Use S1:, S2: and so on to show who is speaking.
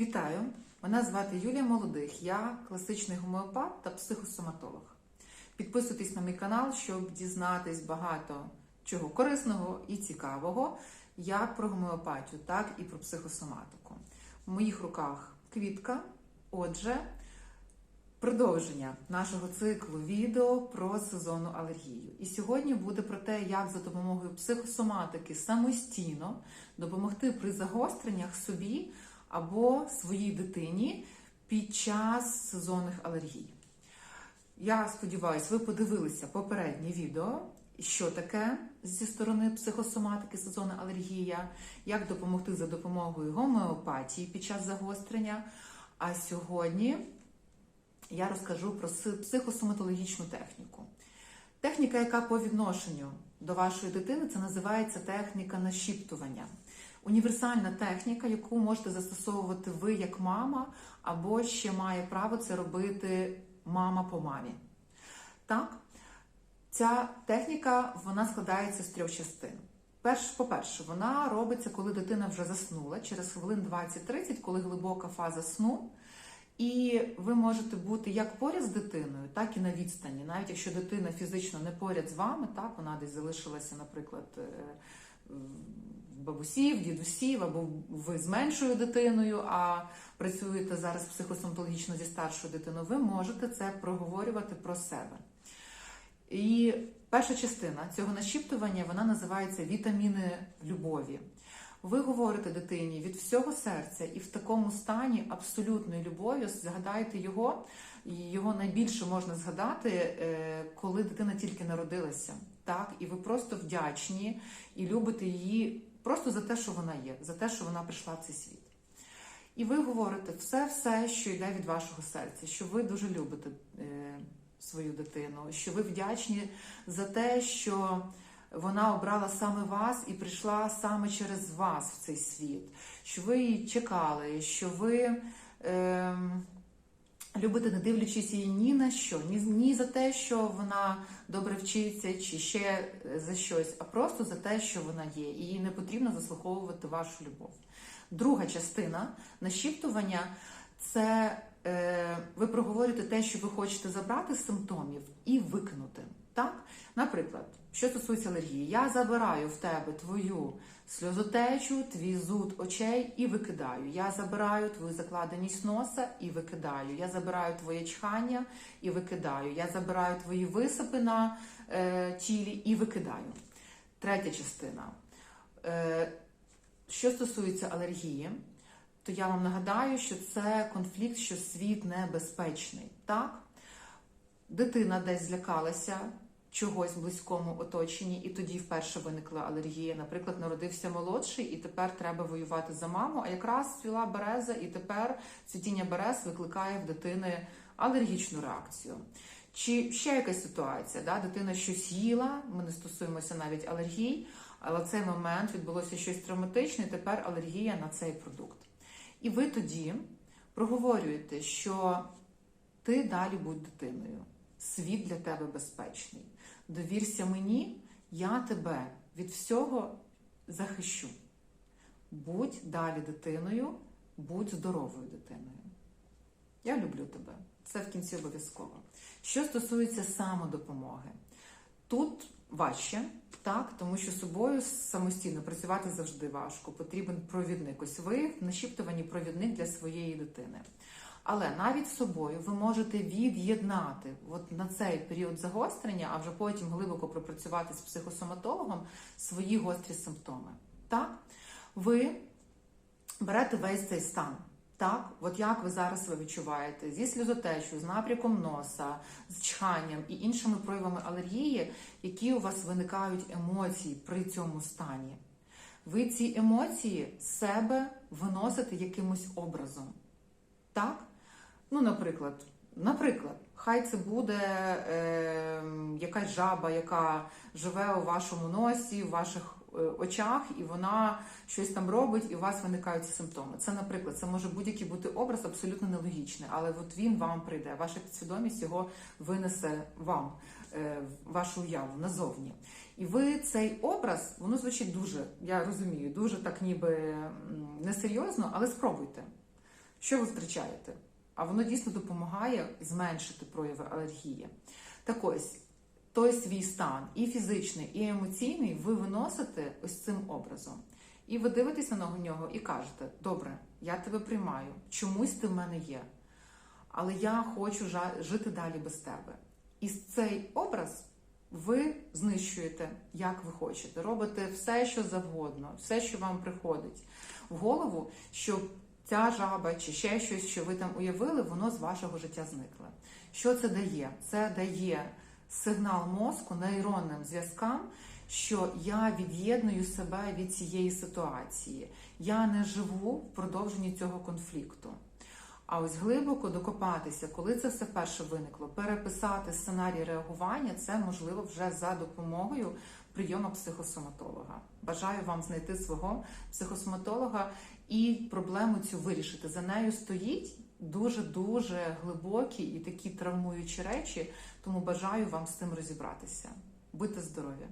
S1: Вітаю! Мене звати Юлія Молодих. Я класичний гомеопат та психосоматолог. Підписуйтесь на мій канал, щоб дізнатись багато чого корисного і цікавого, як про гомеопатію, так і про психосоматику. В моїх руках квітка. Отже, продовження нашого циклу відео про сезонну алергію. І сьогодні буде про те, як за допомогою психосоматики самостійно допомогти при загостреннях собі або своїй дитині під час сезонних алергій. Я сподіваюся, ви подивилися попереднє відео, що таке зі сторони психосоматики сезонна алергія, як допомогти за допомогою гомеопатії під час загострення. А сьогодні я розкажу про психосоматологічну техніку. Техніка, яка по відношенню до вашої дитини, це називається техніка нашіптування. Універсальна техніка, яку можете застосовувати ви як мама, або ще має право це робити мама по мамі. Так, ця техніка вона складається з трьох частин. Перш, по-перше, вона робиться, коли дитина вже заснула, через хвилин 20-30, коли глибока фаза сну. І ви можете бути як поряд з дитиною, так і на відстані. Навіть якщо дитина фізично не поряд з вами, так вона десь залишилася, наприклад, в бабусів, дідусів, або ви з меншою дитиною, а працюєте зараз психосоматологічно зі старшою дитиною, ви можете це проговорювати про себе. І перша частина цього нашіптування вона називається вітаміни любові. Ви говорите дитині від всього серця і в такому стані абсолютної любові згадайте його, і його найбільше можна згадати, коли дитина тільки народилася. Так, і ви просто вдячні і любите її просто за те, що вона є, за те, що вона прийшла в цей світ. І ви говорите все-все, що йде від вашого серця, що ви дуже любите е, свою дитину, що ви вдячні за те, що вона обрала саме вас і прийшла саме через вас в цей світ, що ви її чекали, що ви. Е, Любите, не дивлячись її ні на що, ні, ні за те, що вона добре вчиться, чи ще за щось, а просто за те, що вона є, і їй не потрібно заслуховувати вашу любов. Друга частина нашіптування це е, ви проговорюєте те, що ви хочете забрати з симптомів, і викинути. Так? Наприклад, що стосується алергії, я забираю в тебе твою сльозотечу, твій зуд очей і викидаю. Я забираю твою закладеність носа і викидаю. Я забираю твоє чхання і викидаю. Я забираю твої висипи на е, тілі і викидаю. Третя частина. Е, що стосується алергії, то я вам нагадаю, що це конфлікт, що світ небезпечний. Так? Дитина десь злякалася чогось в близькому оточенні, і тоді вперше виникла алергія. Наприклад, народився молодший, і тепер треба воювати за маму. А якраз цвіла береза, і тепер цвітіння берез викликає в дитини алергічну реакцію. Чи ще якась ситуація? Да? Дитина щось їла, ми не стосуємося навіть алергій, але в цей момент відбулося щось травматичне, і тепер алергія на цей продукт. І ви тоді проговорюєте, що ти далі будь дитиною, світ для тебе безпечний. Довірся мені, я тебе від всього захищу. Будь далі дитиною, будь здоровою дитиною. Я люблю тебе. Це в кінці обов'язково. Що стосується самодопомоги, тут важче, так, тому що собою самостійно працювати завжди важко. Потрібен провідник. Ось ви в нашіптуванні провідник для своєї дитини. Але навіть з собою ви можете від'єднати от на цей період загострення, а вже потім глибоко пропрацювати з психосоматологом свої гострі симптоми. Так, ви берете весь цей стан. Так, от як ви зараз себе відчуваєте зі сльозотечою, з напряком носа, з чханням і іншими проявами алергії, які у вас виникають емоції при цьому стані. Ви ці емоції себе виносите якимось образом. Так? Ну, наприклад, наприклад, хай це буде е, якась жаба, яка живе у вашому носі, в ваших е, очах, і вона щось там робить, і у вас виникають симптоми. Це, наприклад, це може будь-який бути образ абсолютно нелогічний, але от він вам прийде. Ваша підсвідомість його винесе вам, е, вашу уяву назовні. І ви цей образ, воно звучить дуже, я розумію, дуже так ніби несерйозно, але спробуйте. Що ви втрачаєте? А воно дійсно допомагає зменшити прояви алергії. Так ось, той свій стан, і фізичний, і емоційний, ви виносите ось цим образом. І ви дивитеся на нього і кажете: добре, я тебе приймаю, чомусь ти в мене є, але я хочу жити далі без тебе. І цей образ ви знищуєте, як ви хочете. Робите все, що завгодно, все, що вам приходить в голову, щоб ця жаба чи ще щось, що ви там уявили, воно з вашого життя зникло. Що це дає? Це дає сигнал мозку нейронним зв'язкам, що я від'єдную себе від цієї ситуації. Я не живу в продовженні цього конфлікту. А ось глибоко докопатися, коли це все перше виникло, переписати сценарій реагування, це можливо вже за допомогою прийому психосоматолога. Бажаю вам знайти свого психосоматолога і проблему цю вирішити. За нею стоїть дуже дуже глибокі і такі травмуючі речі, тому бажаю вам з цим розібратися. Будьте здорові!